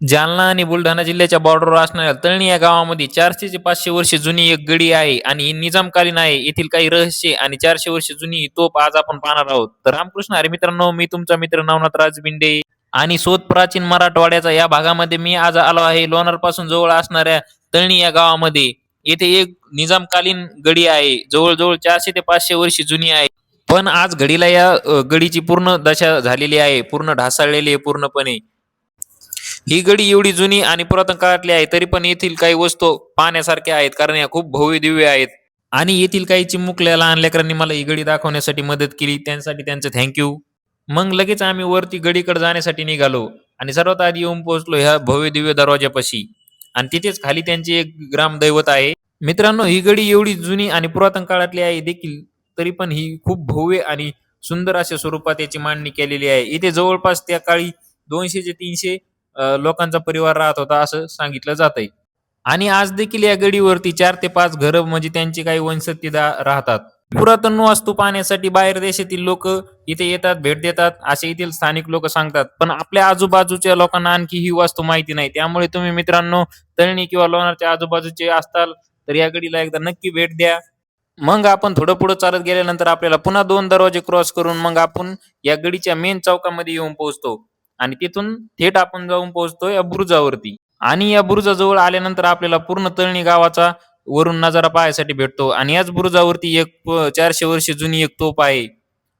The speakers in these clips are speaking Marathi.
जालना आणि बुलढाणा जिल्ह्याच्या बॉर्डरवर असणाऱ्या तळणी या गावामध्ये चारशे ते पाचशे वर्ष जुनी एक गडी आहे आणि ही निजामकालीन आहे. येथील काही रहस्य आणि चारशे वर्ष जुनी तोप आज आपण पाहणार आहोत. तर रामकृष्ण हरे मित्रांनो मी तुमचा मित्र नवनाथ राजबिंडे. आणि सोत प्राचीन मराठवाड्याचा या भागामध्ये मी आज आलो आहे. लोणार पासून जवळ असणाऱ्या तळणी या गावामध्ये. येथे एक निजामकालीन गडी आहे. जवळजवळ चारशे ते पाचशे वर्ष जुनी आहे. पण आज घडीला या गडीची पूर्ण दशा झालेली आहे. पूर्ण ढासळलेली आहे पूर्णपणे. ही गडी एवढी जुनी आणि पुरातन काळातली आहे तरी पण येथील काही वस्तू पाहण्यासारख्या आहेत कारण या खूप भव्य दिव्य आहेत. आणि येथील काही चिमुकल्या लहान लेकरांनी मला ही गडी दाखवण्यासाठी मदत केली त्यांसाठी त्यांचं थँक्यू मग लगेच आम्ही वरती गडीकडे जाण्यासाठी निघालो आणि सर्वात आधी येऊन पोहोचलो ह्या भव्य दिव्य दरवाज्यापाशी. आणि तिथेच खाली त्यांचे एक ग्रामदैवत आहे. मित्रांनो ही गडी एवढी जुनी आणि पुरातन काळातली आहे देखील तरी पण ही खूप भव्य आणि सुंदर अशा स्वरूपात याची मांडणी केलेली आहे. इथे जवळपास त्या काळी दोनशे ते तीनशे लोकांचा परिवार राहत होता असं सांगितलं जात आणि आज देखील या गडीवरती चार ते पाच घरं म्हणजे त्यांची काही वंशतीदा राहतात. पुरातन वास्तू पाहण्यासाठी बाहेर देशातील लोक इथे येतात भेट देतात असे येथील स्थानिक लोक सांगतात. पण आपल्या आजूबाजूच्या लोकांना आणखी ही वास्तू माहिती नाही. त्यामुळे तुम्ही मित्रांनो तळणी किंवा लोणारच्या आजूबाजूचे असताल तर या गडीला एकदा नक्की भेट द्या. मग आपण थोडं पुढे चालत गेल्यानंतर आपल्याला पुन्हा दोन दरवाजे क्रॉस करून मग आपण या गडीच्या मेन चौकामध्ये येऊन पोहोचतो. आणि तिथून थेट आपण जाऊन पोहोचतो या बुरुजावरती. आणि या बुरुजाजवळ आल्यानंतर आपल्याला पूर्ण तळणी गावाचा वरून नजारा पाहायसाठी भेटतो. आणि याच बुरुजावरती एक चारशे वर्ष जुनी एक तोफ आहे.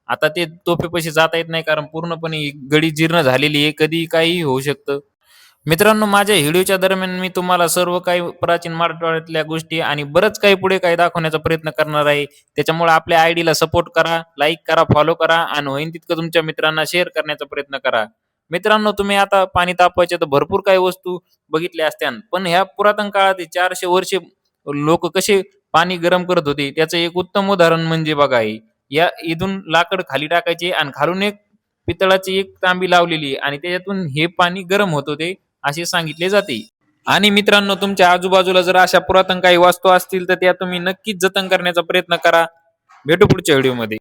आता ते तोफेपाशी जाता येत नाही कारण पूर्णपणे गडी जीर्ण झालेली आहे. कधी काही होऊ शकतं. मित्रांनो माझ्या व्हिडिओच्या दरम्यान मी तुम्हाला सर्व काही प्राचीन मराठवाड्यातल्या गोष्टी आणि बरंच काही पुढे काही दाखवण्याचा प्रयत्न करणार आहे. त्याच्यामुळे आपल्या आयडीला सपोर्ट करा लाईक करा फॉलो करा आणि होईन तितकं तुमच्या मित्रांना शेअर करण्याचा प्रयत्न करा. मित्रांनो तुम्ही आता पाणी तापवायच्या तर भरपूर काही वस्तू बघितल्या असत्या. पण ह्या पुरातन काळात चारशे वर्षे लोक कसे पाणी गरम करत होते त्याचं एक उत्तम उदाहरण म्हणजे बघा या इथून लाकड खाली टाकायचे आणि खालून एक पितळाची एक तांबी लावलेली आणि त्याच्यातून हे पाणी गरम होत होते असे सांगितले जाते. आणि मित्रांनो तुमच्या आजूबाजूला जर अशा पुरातन काही वास्तू असतील तर त्या तुम्ही नक्कीच जतन करण्याचा प्रयत्न करा. भेटू पुढच्या व्हिडिओमध्ये.